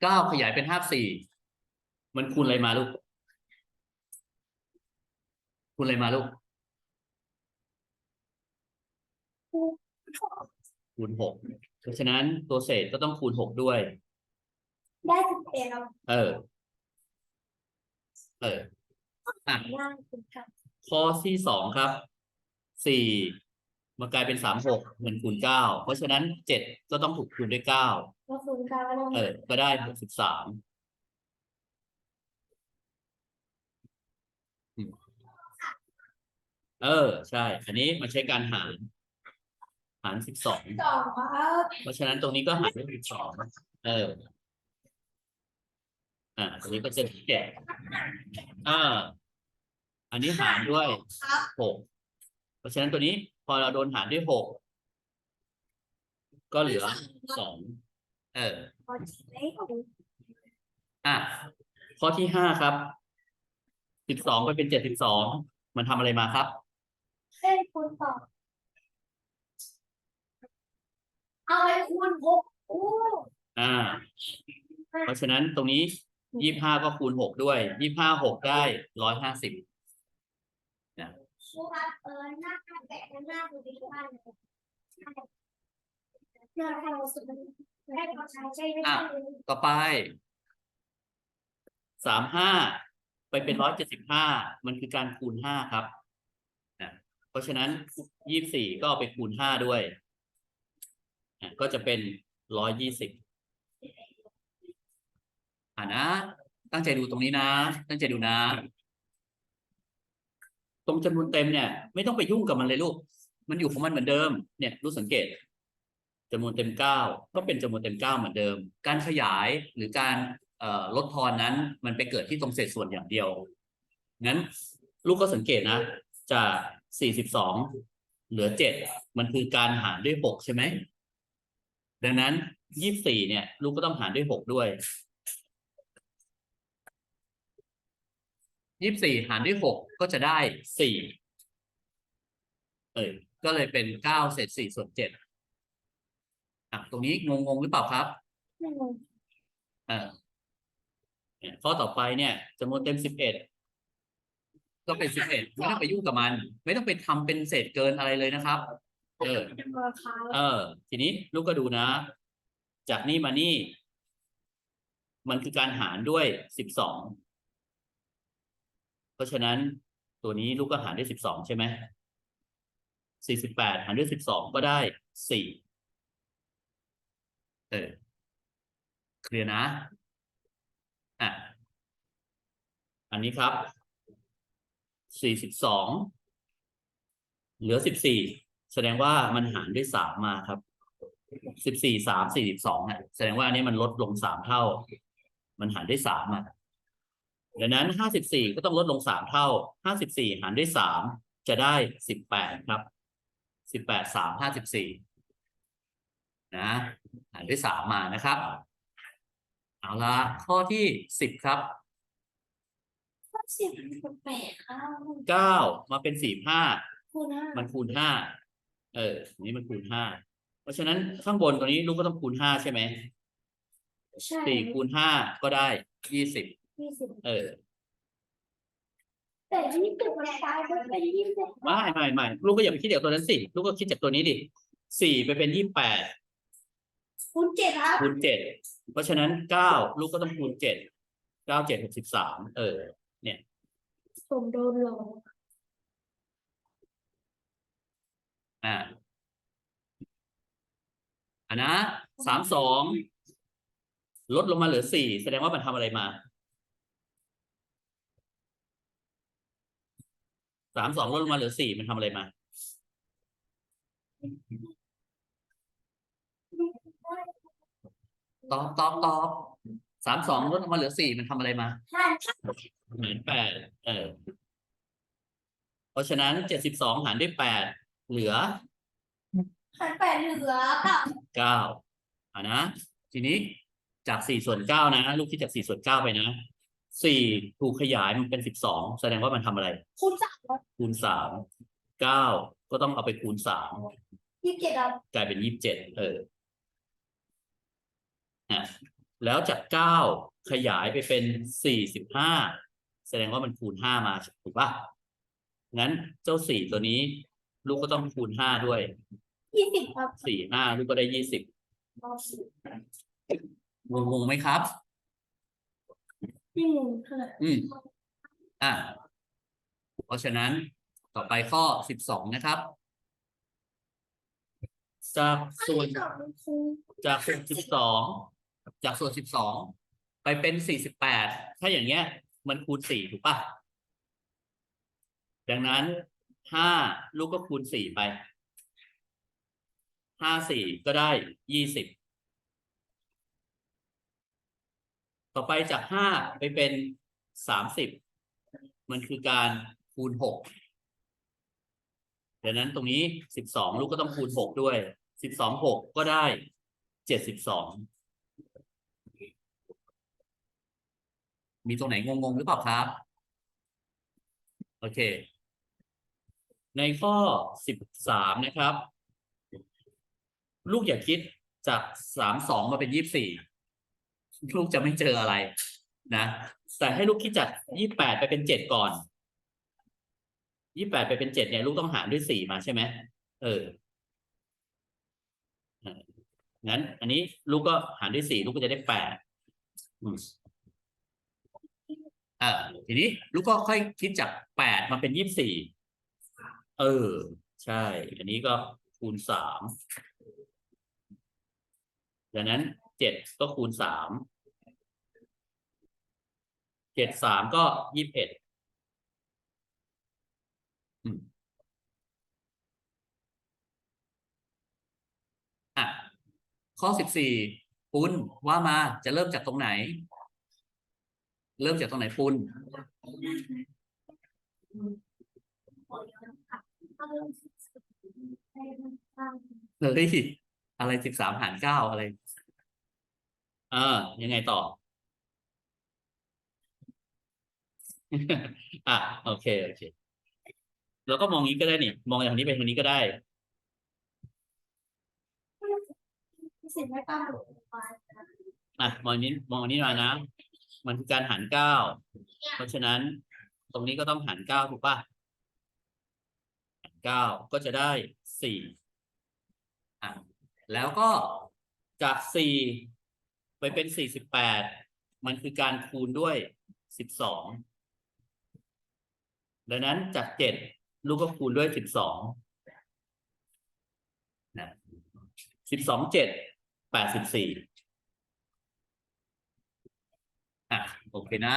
เก้าขยายเป็นห้าสี่มันคูณอะไรมาลูก คูณอะไรมาลูก คูณหกเพราะฉะนั้นตัวเศษก็ต้องคูณหกด้วย ได้สิบเอ็ดแล้วเออ เอออะล่างคุณครับข้อที่สองครับ สี่ มันกลายเป็นสามหกมันคูณเก้าเพราะฉะนั้นเจ็ดก็ต้องถูกคูณด้วยเก้าก็คุณครับเออ ก็ได้หกสิบสามเออ ใช่ อันนี้มันใช้การหาร หารสิบสองสองครับเพราะฉะนั้นตรงนี้ก็หารด้วยสิบสองเออ อ่าตรงนี้ก็จะเจ็ดอ่า อันนี้หารด้วยครับหกเพราะฉะนั้นตัวนี้พ อเราโดนหารด้วยหกก็เหลือสองเออพอใช้คุณอะข้อที่ห้าครับสิบสองไปเป็นเจ็ดสิบสองมันทำอะไรมาครับให้คุณตอบเอาไปคูณหกอู้อ่า เพราะฉะนั้นตรงนี้ยี่ห้าก็คูณหกด้วยยี่ห้าหกได้ร้อยห้าสิบ ครูครับเออหน้าแปะหน้าดูดีบ้านเลยเรื่องทางสุดให้เขาใช้ใช่ไหมอะต่อไปสามห้าไปเป็นร้อยเจ็ดสิบห้ามันคือการคูณห้าครับนะเพราะฉะนั้นยี่สี่ก็เอาไปคูณห้าด้วยอะก็จะเป็นร้อยยี่สิบอ่านะ ตั้งใจดูตรงนี้นะ ตั้งใจดูนะ ตรงจำนวนเต็มเนี่ย ไม่ต้องไปยุ่งกับมันเลยลูก มันอยู่ของมันเหมือนเดิม เนี่ยรู้สังเกตจำนวนเต็มเก้าก็เป็นจำนวนเต็มเก้าเหมือนเดิม การขยายหรือการลดทอนนั้น มันไปเกิดที่ตรงเศษส่วนอย่างเดียว งั้นลูกก็สังเกตนะ จากสี่สิบสองเหลือเจ็ดมันคือการหารด้วยหกใช่ไหม ดังนั้นยี่สี่เนี่ย ลูกก็ต้องหารด้วยหกด้วย ยี่สี่หารด้วยหกก็จะได้สี่เออก็เลยเป็นเก้าเศษสี่ส่วนเจ็ดอะตรงนี้งงงๆหรือเปล่าครับเออเนี่ยข้อต่อไปเนี่ยจำนวนเต็มสิบเอ็ดก็เป็นสิบเอ็ดไม่ต้องไปยุ่งกับมัน ไม่ต้องไปทำเป็นเศษเกินอะไรเลยนะครับ เออราคาเออ ทีนี้ลูกก็ดูนะ จากนี่มานี่ มันคือการหารด้วยสิบสองเพ ราะฉะนั้นตัวนี้ลูกก็หารด้วยสิบสองใช่ไหมสี่สิบแปดหารด้วยสิบสองก็ได้สี่เออเคลียร์นะอะอันนี้ครับสี่สิบสองเหลือสิบสี่แสดงว่ามันหารด้วยสามมาครับสิบสี่สามสี่สิบสองอะแสดงว่าอันนี้มันลดลงสามเท่า มันหารด้วยสามอะ ดังนั้นห้าสิบสี่ก็ต้องลดลงสามเท่าห้าสิบสี่หารด้วยสามจะได้สิบแปดครับสิบแปดสามห้าสิบสี่นะ หารด้วยสามมานะครับ เอาละข้อที่สิบครับสิบแปดครับเก้ามาเป็นสี่ห้าคูณห้ามันคูณห้าเอออันนี้มันคูณห้าเพราะฉะนั้นข้างบนตัวนี้ลูกก็ต้องคูณห้าใช่ไหมใช่สี่คูณห้าก็ได้ยี่สิบ ยี่สิบเออ แต่ยี่สิบมันกลายเป็นยี่สิบไม่ไม่ไม่ลูกก็อย่าไปคิดเดี๋ยวตัวนั้นสิ ลูกก็คิดจากตัวนี้ดิสี่ไปเป็นยี่แปดคูณเจ็ดครับคูณเจ็ดเพราะฉะนั้นเก้าลูกก็ต้องคูณเจ็ดเก้าเจ็ดหกสิบสามเออผมโดนหลอกอ่าอันนะสามสองลดลงมาเหลือสี่แสดงว่ามันทำอะไรมา สามสองลดลงมาเหลือสี่มันทำอะไรมาตอบตอบตอบสามสองลดลงมาเหลือสี่มันทำอะไรมาห้าเหมือนแปดเออ เพราะฉะนั้นเจ็ดสิบสองหารด้วยแปดเหลือหันแปดเหลือกับเก้าอ่านะ ทีนี้จากสี่ส่วนเก้านะ ลูกคิดจากสี่ส่วนเก้าไปนะ สี่ถูกขยายมันเป็นสิบสองแสดงว่ามันทำอะไร คูณสามคูณสามเก้าก็ต้องเอาไปคูณสามยี่สิบเจ็ดครับกลายเป็นยี่สิบเจ็ดเอออะแล้วจากเก้าขยายไปเป็นสี่สิบห้าแสดงว่ามันคูณห้ามาถูกปะงั้นเจ้าสี่ตัวนี้ ลูกก็ต้องคูณห้าด้วยยี่สิบครับสี่ห้าลูกก็ได้ยี่สิบงงงๆไหมครับ ไม่งงเท่าไหร่อืมอะเพราะฉะนั้นต่อไปข้อสิบสองนะครับ จากส่วนครูจากส่วนสิบสองจากส่วนสิบสองไปเป็นสี่สิบแปดถ้าอย่างเงี้ย มันคูณสี่ถูกปะดังนั้นห้าลูกก็คูณสี่ไปห้าสี่ก็ได้ยี่สิบ ต่อไปจากห้าไปเป็นสามสิบมันคือการคูณหกดังนั้นตรงนี้สิบสองลูกก็ต้องคูณหกด้วยสิบสองหกก็ได้เจ็ดสิบสองมีตรงไหนงงๆหรือเปล่าครับ โอเค ในข้อสิบสามนะครับ ลูกอย่าคิดจากสามสองมาเป็นยี่สิบสี่ ลูกจะไม่เจออะไร นะแต่ให้ลูกคิดจากยี่แปดไปเป็นเจ็ดก่อนยี่แปดไปเป็นเจ็ดเนี่ย ลูกต้องหารด้วยสี่มาใช่ไหมเอองั้น อันนี้ลูกก็หารด้วยสี่ลูกก็จะได้แปดอ่าทีนี้ ลูกก็ค่อยคิดจากแปดมาเป็นยี่สิบสี่เออ ใช่ อันนี้ก็คูณสามดังนั้นเจ็ดก็คูณสาม เจ็ดสามก็ยี่สิบเอ็ดอะข้อสิบสี่ปุณว่ามาจะเริ่มจากตรงไหน เริ่มจากตรงไหนปุณเฮ้ยอะไรสิบสามหารเก้าอะไร เออยังไงต่อ อะโอเคโอเคแล้วก็มองนี้ก็ได้นี่มองจากทางนี้ไปทางนี้ก็ได้สิบไม่ต้องอะมองนี้มองอันนี้มานะมันคือการหารเก้าเพราะฉะนั้นตรงนี้ก็ต้องหารเก้าถูกป่ะหารเก้าก็จะได้สี่อะแล้วก็จากสี่ไปเป็นสี่สิบแปดมันคือการคูณด้วยสิบสอง ดังนั้นจากเจ็ดลูกก็คูณด้วยสิบสองนะสิบสองเจ็ดแปดสิบสี่อะโอเคนะ